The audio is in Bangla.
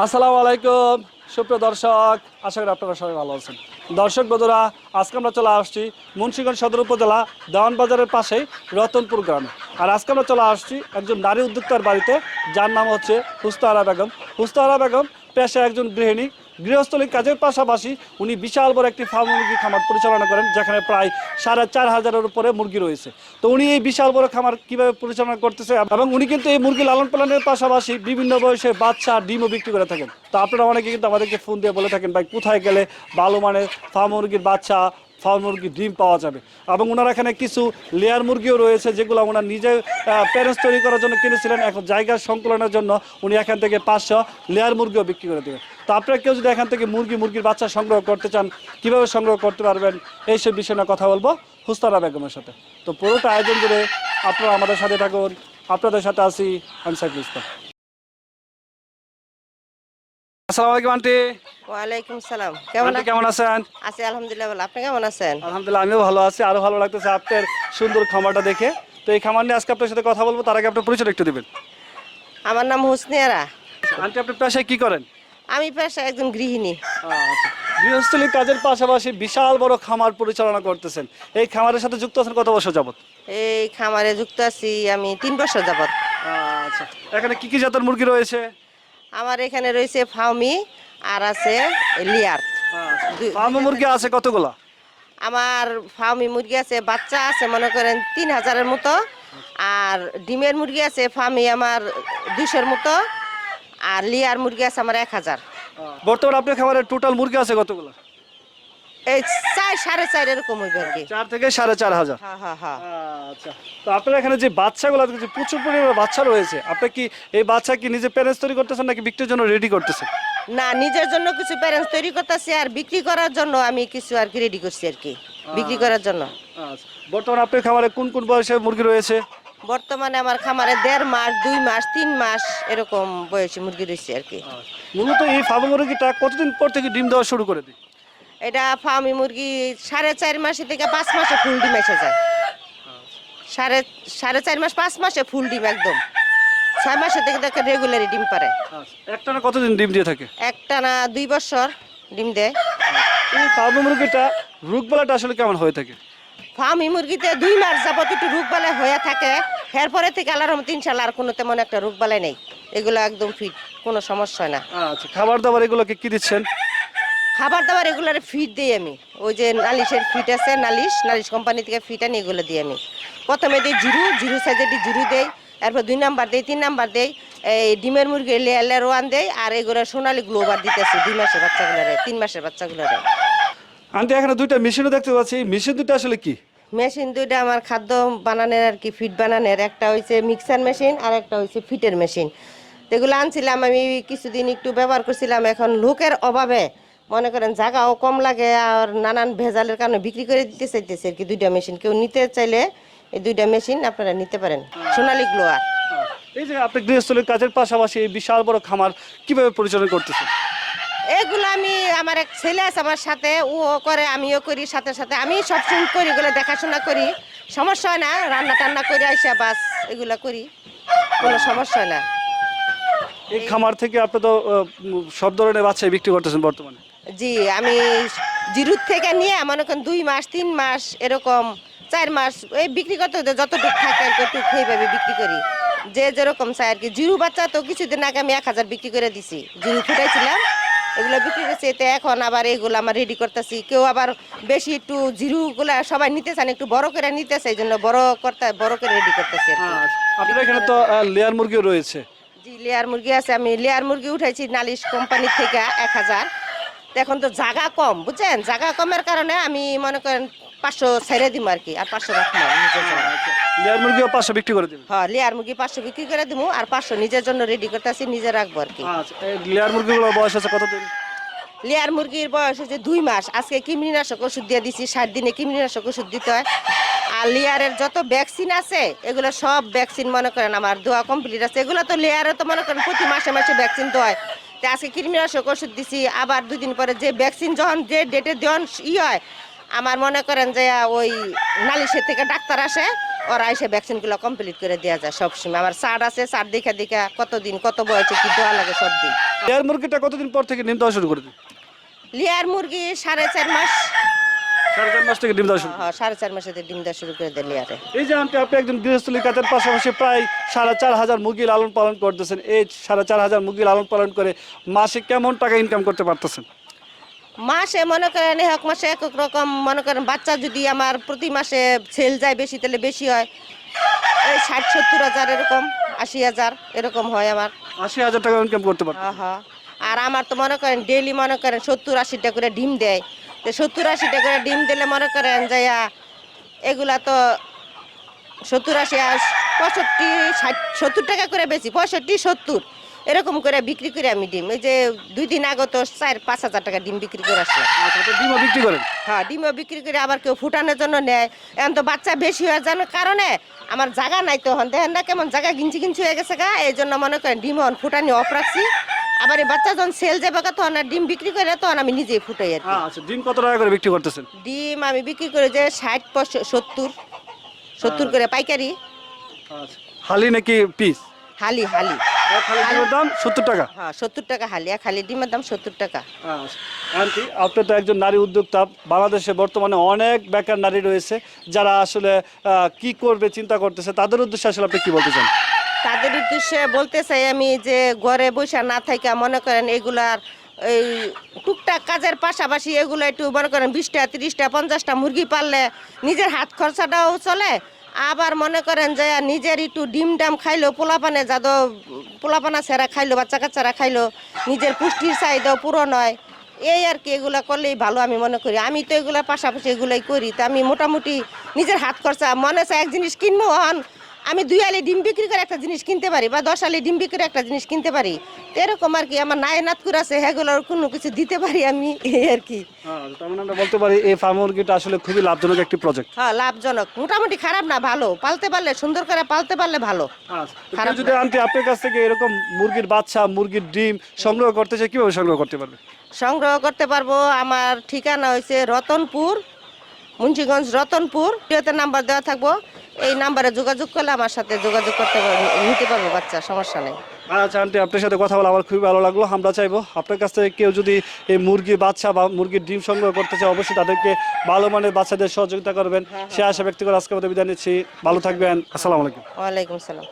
আসসালামু আলাইকুম। সুপ্রিয় দর্শক, আশা করি আপনারা সবাই ভালো আছেন। দর্শক বন্ধুরা, আজকে আমরা চলে আসছি মুন্সীগঞ্জ সদর উপজেলা দেওয়ান বাজারের পাশেই রতনপুর গ্রামে। আর আজকে আমরা চলে আসছি একজন নারী উদ্যোক্তার বাড়িতে, যার নাম হচ্ছে হুস্তাহারা বেগম। হুস্তাহারা বেগম পেশা একজন গৃহিণী। গৃহস্থলী কাজের পাশাপাশি উনি বিশাল বড় একটি ফার্ম মুরগি খামার পরিচালনা করেন, যেখানে প্রায় সাড়ে চার হাজারের উপরে মুরগি রয়েছে। তো উনি এই বিশাল বড় খামার কীভাবে পরিচালনা করতেছে এবং উনি কিন্তু এই মুরগি লালন পালনের পাশাপাশি বিভিন্ন বয়সে বাচ্চা ডিমও বিক্রি করে থাকেন। তো আপনারা অনেকে কিন্তু আমাদেরকে ফোন দিয়ে বলে থাকেন, ভাই, কোথায় গেলে ভালো মানের ফার্ম মুরগির বাচ্চা ফার্ম মুরগির ডিম পাওয়া যাবে। এবং ওনার এখানে কিছু লেয়ার মুরগিও রয়েছে, যেগুলো ওনার নিজে প্যারেন্টস তৈরি করার জন্য কিনেছিলেন। এখন জায়গার সংকলনের জন্য উনি এখান থেকে পাঁচশো লেয়ার মুরগিও বিক্রি করে দেবেন। তো আপনারা কেউ যদি এখান থেকে মুরগি, মুরগির বাচ্চা সংগ্রহ করতে চান, কীভাবে সংগ্রহ করতে পারবেন, এইসব বিষয়ে নিয়ে কথা বলব হুস্তারা বেগমের সাথে। তো পুরোটা আয়োজন করে আপনারা আমাদের সাথে থাকুন। আপনাদের সাথে আছি আমি সাইফুল ইসলাম। আসসালামু আলাইকুম আন্টি। ওয়ালাইকুম সালাম। কেমন কেমন আছেন? আছি আলহামদুলিল্লাহ ভালো। আপনি কেমন আছেন? আলহামদুলিল্লাহ আমিও ভালো আছি। আরও ভালো লাগতেছে আপনার সুন্দর খামারটা দেখে। তো এই খামার নিয়ে আজকে আপনার সাথে কথা বলব তার আগে আপনার পরিচয় একটু দিবেন। আমার নাম হুসনিয়ারা। আন্টি আপনি পেশায় কি করেন? আমি একজন গৃহিণী। আচ্ছা। গৃহস্থলী কাজের পাশাপাশি বিশাল বড় খামার পরিচালনা করতেছেন। এই খামারের সাথে যুক্ত আছেন কত বছর যাবত এই খামারে যুক্ত আছি আমি তিন বছর যাবত আচ্ছা। এখানে কি কি জাতের মুরগি রয়েছে? আমার এখানে রয়েছে ফাউমি আর আছে লিয়ার ফাউমি মুরগি আছে কতগুলো? আমার ফাউমি মুরগি আছে বাচ্চা আছে মনে করেন তিন হাজারের মতো। আর ডিমের মুরগি আছে ফার্মি আমার দুশোর মতো। আর লিয়ার মুরগি আছে আমার এক হাজার। বর্তমানে আপনার খামারে টোটাল মুরগি আছে কতগুলা? এই চার সাড়ে চার এরকম হইবে আর কি। চার থেকে সাড়ে চার হাজার। হ্যাঁ হ্যাঁ হ্যাঁ আচ্ছা। তো আপনার এখানে যে বাচ্চাগুলো আছে, প্রচুর পরিমাণে বাচ্চা রয়েছে আপনি কি এই বাচ্চা কি নিজে প্যারেন্টস তৈরি করতেছেন নাকি বিক্রির জন্য রেডি করতেছেন? না নিজের জন্য কিছু প্যারেন্টস তৈরি করতেছি আর বিক্রি করার জন্য আমি কিছু আর কি রেডি করছি আর কি বিক্রি করার জন্য। আচ্ছা। বর্তমানে আপনার খামারে কোন কোন বয়সের মুরগি রয়েছে? বর্তমানে আমার খামারে দেড় মাস দুই মাস তিন মাস এরকম বয়সী মুরগি রয়েছে আর কি। মূলত এই ফার্ম মুরগিটা কতদিন পর থেকে ডিম দেওয়া শুরু করে দিই? এটা ফার্মি মুরগি সাড়ে চার মাসে থেকে পাঁচ মাসে ফুল ডিম এসে যায়। সাড়ে সাড়ে চার মাস পাঁচ মাসে ফুল ডিম একদম। ছয় মাসে থেকে দেখে রেগুলারই ডিম পারে। একটা না কতদিন ডিম দিয়ে থাকে? একটা না দুই বছর ডিম দেয়। এই ফার্ম মুরগিটা রোগবেলাটা আসলে কেমন হয়ে থাকে? ফার্মি মুরগিতে দুই মাস যাবত একটু রোগ বালাই হয়ে থাকে। এরপরে থেকে আল্লাহর রহমতে ইনশাল্লাহ আর কোনো তেমন একটা রোগ বালাই নেই। এগুলো একদম ফিট কোনো সমস্যা না। আচ্ছা খাবার দাবার এগুলোকে কি দিচ্ছেন? খাবার দাবার এগুলোর ফিট দিই আমি। ওই যে নালিশের ফিট আছে নালিশ নালিশ কোম্পানি থেকে ফিট আনি এগুলো দিই আমি। প্রথমে দিই জিরু জিরু সাইজে দিই জিরু দেই এরপর দুই নাম্বার দেই তিন নাম্বার দেই এই ডিমের মুরগি লেয়ার ওয়ান দেই আর এগুলো সোনালি গ্লোবার দিতেছি দুই মাসের বাচ্চাগুলোরে তিন মাসের বাচ্চাগুলোরে। আন্টি এখানে দুইটা মেশিনও দেখতে পাচ্ছি। মেশিন দুটো আসলে কি? মেশিন দুইটা আমার খাদ্য বানানোর আর কি ফিট বানানোর। একটা হয়েছে মিক্সার মেশিন আর একটা হয়েছে ফিটের মেশিন এগুলো আনছিলাম আমি কিছুদিন একটু ব্যবহার করছিলাম। এখন লোকের অভাবে মনে করেন জায়গাও কম লাগে আর নানান ভেজালের কারণে বিক্রি করে দিতে চাইতেছে আর কি দুইটা মেশিন। কেউ নিতে চাইলে এই দুইটা মেশিন আপনারা নিতে পারেন। সোনালি গ্লোয়ার। এই যে আপনি গৃহস্থলীর কাজের পাশাপাশি এই বিশাল বড় খামার কীভাবে পরিচালনা করতেছেন? এগুলো আমি আমার এক ছেলে আছে আমার সাথে ও করে আমিও করি সাথে সাথে আমি সব সবসময় করি এগুলো দেখাশোনা করি। সমস্যা হয় না রান্না টান্না করে আইসা বাস এগুলো করি। কোনো সমস্যা হয় না। এই খামার থেকে আপনি তো সব ধরনের বাচ্চাই বিক্রি করতেছেন বর্তমানে। জি আমি জিরুর থেকে নিয়ে মনে করেন দুই মাস তিন মাস এরকম চার মাস এই বিক্রি করতে হতে যতটুকু থাকে আর কি একটু সেইভাবে বিক্রি করি। যে যেরকম চাই আর কি জিরু বাচ্চা তো কিছুদিন আগে আমি এক হাজার বিক্রি করে দিছি। জিরু ফুটাইছিলাম এগুলো বিক্রি করছি এতে এখন আবার এগুলো আমার রেডি করতেছি। কেউ আবার বেশি একটু জিরুগুলা সবাই নিতে চান একটু বড় করে নিতে চাই জন্য বড় করতে বড় করে রেডি করতেছি কি। আপনার এখানে তো লেয়ার মুরগিও রয়েছে। জি লেয়ার মুরগি আছে আমি লেয়ার মুরগি উঠাইছি নালিশ কোম্পানি থেকে এক হাজার। তো এখন তো জায়গা কম বুঝছেন? জায়গা কমের কারণে আমি মনে করেন পাঁচশো ছেড়ে দিব আর কি আর পাঁচশো রাখব নিজের জন্য। লেয়ার মুরগিও পাঁচশো বিক্রি করে দেবেন? হ্যাঁ লেয়ার মুরগি পাঁচশো বিক্রি করে দিব আর পাঁচশো নিজের জন্য রেডি করতেছি নিজে রাখব আর কি। আচ্ছা এই লেয়ার মুরগিগুলোর বয়স আছে কতদিন? লেয়ার মুরগির বয়স হচ্ছে দুই মাস। আজকে কৃমিনাশক ওষুধ দিয়ে দিছি ষাট দিনে কৃমিনাশক ওষুধ দিতে হয়। আর লেয়ারের যত ভ্যাকসিন আছে এগুলো সব ভ্যাকসিন মনে করেন আমার দোয়া কমপ্লিট আছে। এগুলো তো লেয়ারে তো মনে করেন প্রতি মাসে মাসে ভ্যাকসিন দেওয়া তো আজকে কৃমিনাশক ওষুধ দিছি আবার দুই দিন পরে যে ভ্যাকসিন যখন যে ডেটে দেওয়ান ই হয় আমার মনে করেন যে ওই নালিশের থেকে ডাক্তার আসে ওরা এসে ভ্যাকসিনগুলো কমপ্লিট করে দেওয়া যায় সবসময়। আমার সার আছে সার দেখা দেখা কতদিন কত বয়সে কি দেওয়া লাগে সব দিন। লেয়ার মুরগিটা কতদিন পর থেকে দেওয়া শুরু করে দিন লেয়ার মুরগি সাড়ে চার মাস সাড়ে চার মাস থেকে ডিম দেওয়া শুরু হ্যাঁ, সাড়ে চার মাসে ডিম দেওয়া শুরু করে এই যে আন্টি আপনি একজন কাজের পাশাপাশি প্রায় সাড়ে চার হাজার মুরগি লালন পালন করতেছেন। এই সাড়ে চার হাজার মুরগি লালন পালন করে মাসে কেমন টাকা ইনকাম করতে পারতেছেন? মাসে মনে করেন এক মাসে এক এক রকম মনে করেন বাচ্চা যদি আমার প্রতি মাসে সেল যায় বেশি তাহলে বেশি হয়। এই ষাট সত্তর হাজার এরকম আশি হাজার এরকম হয় আমার। আশি হাজার টাকা ইনকাম করতে হ্যাঁ হ্যাঁ। আর আমার তো মনে করেন ডেলি মনে করেন সত্তর আশিটা করে ডিম দেয়। তো সত্তর আশিটা করে ডিম দিলে মনে করেন যাইয়া এগুলা তো সত্তর আশি পঁয়ষট্টি ষাট, সত্তর টাকা করে বেশি, পঁয়ষট্টি, সত্তর। এরকম করে বিক্রি করে আমি ডিম। এই যে দুই দিন আগে তো চার পাঁচ হাজার টাকা ডিম বিক্রি করে আসলাম। আচ্ছা ডিমও বিক্রি করেন? হ্যাঁ ডিমও বিক্রি করে আবার কেউ ফুটানোর জন্য নেয়। এখন তো বাচ্চা বেশি হয়ে যাওয়ার কারণে আমার জায়গা নাই তো হন দেখেন না কেমন জায়গা গিঞ্চি গিঞ্চি হয়ে গেছে গা। এই জন্য মনে করেন ডিম হন ফুটানি অফ রাখছি। আবার এই বাচ্চা যখন সেল যাবে তখন আর ডিম বিক্রি করে তখন আমি নিজেই ফুটাই আর কি। আচ্ছা ডিম কত টাকা করে বিক্রি করতেছেন? ডিম আমি বিক্রি করে যে ষাট সত্তর। সত্তর করে পাইকারি। আচ্ছা হালি নাকি পিস? হালি হালি। খালি ডিমের দাম সত্তর টাকা হ্যাঁ সত্তর টাকা হালি হালি ডিমের দাম সত্তর টাকা আচ্ছা। আন্টি আপনি তো একজন নারী উদ্যোক্তা বাংলাদেশে বর্তমানে অনেক বেকার নারী রয়েছে যারা আসলে কি করবে চিন্তা করতেছে তাদের উদ্দেশ্যে আসলে আপনি কি বলতে চান তাদের উদ্দেশ্যে বলতে চাই আমি যে ঘরে বসে না থাইকা মনে করেন এগুলার এই টুকটাক কাজের পাশাপাশি এগুলো একটু মনে করেন বিশটা তিরিশটা পঞ্চাশটা মুরগি পাললে নিজের হাত খরচাটাও চলে আবার মনে করেন যে নিজের একটু ডিম ডাম খাইলো, পোলাপানে যাদব, পোলাপানা ছেঁড়া খাইলো বাচ্চা কাচ্চারা খাইলো, নিজের পুষ্টির চাহিদাও পুরো নয় এই আর কি, এগুলো করলেই ভালো আমি মনে করি। আমি তো এগুলোর পাশাপাশি এগুলোই করি। তা আমি মোটামুটি নিজের হাত খরচা, মনে চায় এক জিনিস কিনবো, হন। আমি দুই আলি ডিম বিক্রি করে একটা জিনিস কিনতে পারি বা দশ আলি ডিম বিক্রি করে একটা জিনিস কিনতে পারি। তো এরকম আর কি আমার নায় নাতকুর আছে সেগুলোর কোনো কিছু দিতে পারি আমি এই আর কি। তার মানে আমরা বলতে পারি এই ফার্ম মুরগিটা আসলে খুবই লাভজনক একটি প্রজেক্ট হ্যাঁ লাভজনক। মোটামুটি খারাপ না ভালো। পালতে পারলে সুন্দর করে পালতে পারলে ভালো। খারাপ যদি আনতে আপনার কাছ থেকে এরকম মুরগির বাচ্চা মুরগির ডিম সংগ্রহ করতে চাই কীভাবে সংগ্রহ করতে পারবে? সংগ্রহ করতে পারব। আমার ঠিকানা হয়েছে রতনপুর মুন্সিগঞ্জ রতনপুর প্রিয়তে নাম্বার দেওয়া থাকব। এই নাম্বারে যোগাযোগ করলে আমার সাথে যোগাযোগ করতে পারব নিতে পারব বাচ্চা সমস্যা নেই। আচ্ছা আন্টি আপনার সাথে কথা বলে আমার খুবই ভালো লাগল। আমরা চাইব আপনার কাছ থেকে কেউ যদি এই মুরগি বাচ্চা বা মুরগির ডিম সংগ্রহ করতে চায় অবশ্যই তাদেরকে ভালো মানের বাচ্চাদের সহযোগিতা করবেন। সে আশা ব্যক্তি করে আজকে আমাদের বিদায় নিচ্ছি। ভালো থাকবেন। আসসালামু আলাইকুম। ওয়ালাইকুম সালাম